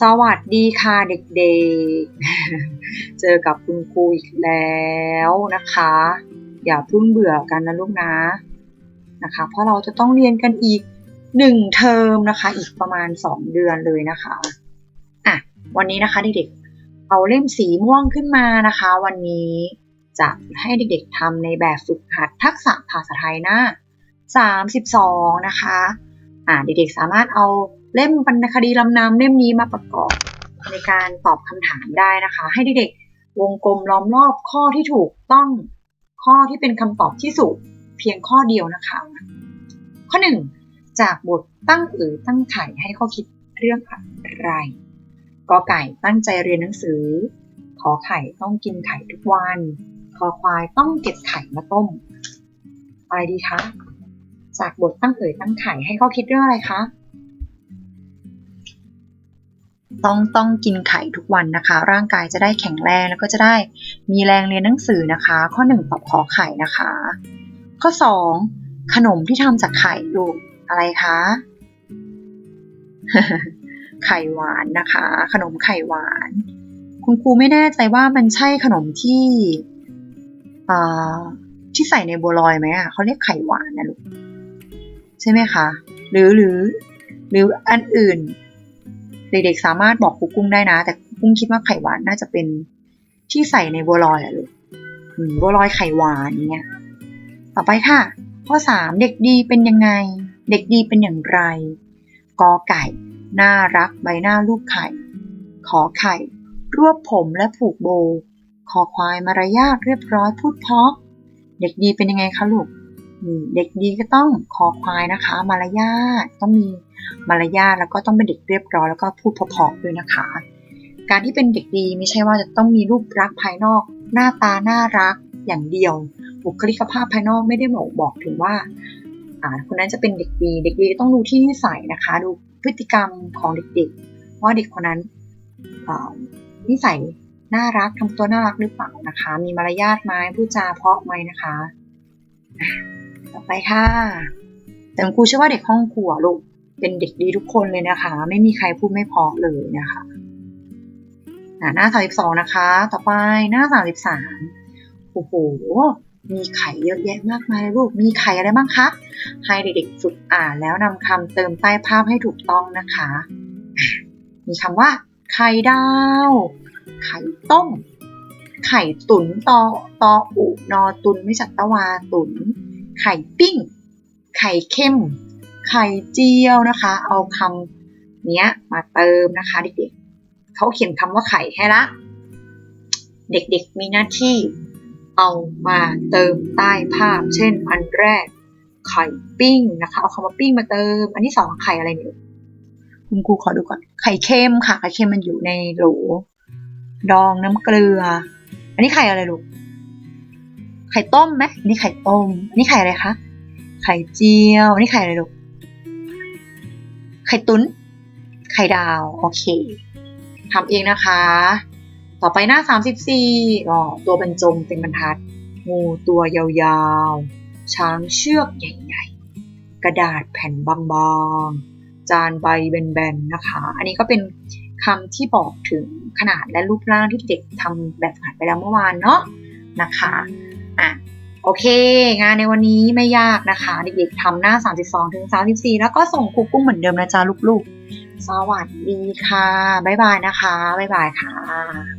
สวัสดีค่ะเด็กๆ เจอกับคุณครูอีกแล้วนะคะ อย่าเพิ่งเบื่อกันนะลูกนะนะคะ เพราะเราจะต้องเรียนกันอีกหนึ่งเทอมนะคะ อีกประมาณสองเดือนเลยนะคะอะวันนี้นะคะเด็กๆเอาเล่มสีม่วงขึ้นมานะคะ วันนี้จะให้เด็กๆทำในแบบฝึกหัดทักษะภาษาไทยหน้า 32 นะคะอ่าเด็กๆสามารถเอา เล่มวรรณคดีลำนำเล่มนี้มาประกอบในการตอบคำถามได้นะคะ ให้เด็กๆวงกลมล้อมรอบข้อที่ถูกต้องข้อที่เป็นคำตอบที่สุดเพียงข้อเดียวนะคะ ข้อ 1 จากบทตั้งเอ๋ยตั้งไข่ให้ข้อคิดเรื่องอะไรกอไก่ตั้งใจเรียนหนังสือ ขอไข่ต้องกินไข่ทุกวัน คอควายต้องเก็บไข่มาต้มอะไรดีคะ จากบทตั้งเอ๋ยตั้งไข่ให้ข้อคิดเรื่องอะไรคะ ต้องต้องกินไข่ทุกวันนะคะ ร่างกายจะได้แข็งแรงแล้วก็จะได้มีแรงเรียนหนังสือนะคะ ข้อหนึ่งตอบขอไข่นะคะ ข้อสองขนมที่ทำจากไข่ลูกอะไรคะไข่หวานนะคะ ขนมไข่หวาน คุณครูไม่แน่ใจว่ามันใช่ขนมที่ที่ใส่ในบัวลอยไหมอะเขาเรียกไข่หวานนะลูกใช่ไหมคะ หรือหรือหรืออันอื่น เด็กๆสามารถบอกครูกุ้งได้นะ แต่กุ้งคิดว่าไข่หวานน่าจะเป็นที่ใส่ในบัวลอยอะลูกบัวลอยไข่หวานอย่างเงี้ยต่อไปค่ะ ข้อสามเด็กดีเป็นยังไง เด็กดีเป็นอย่างไรกอไก่ น่ารักใบหน้าลูกไข่ ขอไข่ รวบผมและผูกโบคอควายมารยาทเรียบร้อยพูดเพาะ เด็กดีเป็นยังไงคะลูก เด็กดีก็ต้องคอควายนะคะ มารยาทต้องมีมารยาทแล้วก็ต้องเป็นเด็กเรียบร้อยแล้วก็พูดเพราะๆด้วยนะคะ การที่เป็นเด็กดีไม่ใช่ว่าจะต้องมีรูปลักษณ์ภายนอก หน้าตาน่ารักอย่างเดียว บุคลิกภาพภายนอกไม่ได้บอกบอกถึงว่าคนนั้นจะเป็นเด็กดี เด็กดีต้องดูที่นิสัยนะคะ ดูพฤติกรรมของเด็กๆ ว่าเด็กคนนั้นนิสัยน่ารักทำตัวน่ารักหรือเปล่านะคะ มีมารยาทไหมพูดจาเพาะไหมนะคะ ต่อไปค่ะแต่ครูเชื่อว่าเด็กห้องครัวลูกเป็นเด็กดีทุกคนเลยนะคะ ไม่มีใครพูดไม่เพราะเลยนะคะหน้าสามสิบสองนะคะ ต่อไปหน้าสามสิบสามโอ้โห มีไข่เยอะแยะมากมายเลยลูก มีไข่อะไรบ้างคะ ให้เด็กๆฝึกอ่านแล้วนำคำเติมใต้ภาพให้ถูกต้องนะคะ มีคำว่า ไข่ดาว ไข่ต้ม ไข่ตุ๋นตอตออุนอตุนไม่จัดตะวาตุ๋น ไข่ปิ้ง ไข่เค็ม ไข่เจียวนะคะ เอาคำเนี้ยมาเติมนะคะเด็กๆเขาเขียนคำว่าไข่ให้ละ เด็กๆมีหน้าที่เอามาเติมใต้ภาพ เช่น อันแรก ไข่ปิ้งนะคะ เอาคำว่าปิ้งมาเติม อันที่สองไข่อะไรเนี่ยคุณครูขอดูก่อน ไข่เค็มค่ะ ไข่เค็มมันอยู่ในโหล ดองน้ำเกลือ อันนี้ไข่อะไรลูก ไข่ต้มไหมนนี้ไข่ต้มนนี้ไข่อะไรคะ ไข่เจียวนนี้ไข่อะไรลูก ไข่ตุน ไข่ดาว โอเคทำเองนะคะ ต่อไปหน้า 34อ๋อตัวบรรจงเป็นบรรทัด งูตัวยาวๆ ช้างเชือกใหญ่ๆ กระดาษแผ่นบางๆ จานใบแบนๆ นะคะ อันนี้ก็เป็นคำที่บอกถึงขนาดและรูปร่างที่เด็กทำแบบฝึกหัดไปแล้วเมื่อวานเนาะนะคะ อะโอเค งานในวันนี้ไม่ยากนะคะ เด็กๆทำหน้า 32ถึง34 แล้วก็ส่งครูกุ้งเหมือนเดิมนะจ๊ะลูกๆ สวัสดีค่ะ บ๊ายบายนะคะ บ๊ายบายค่ะ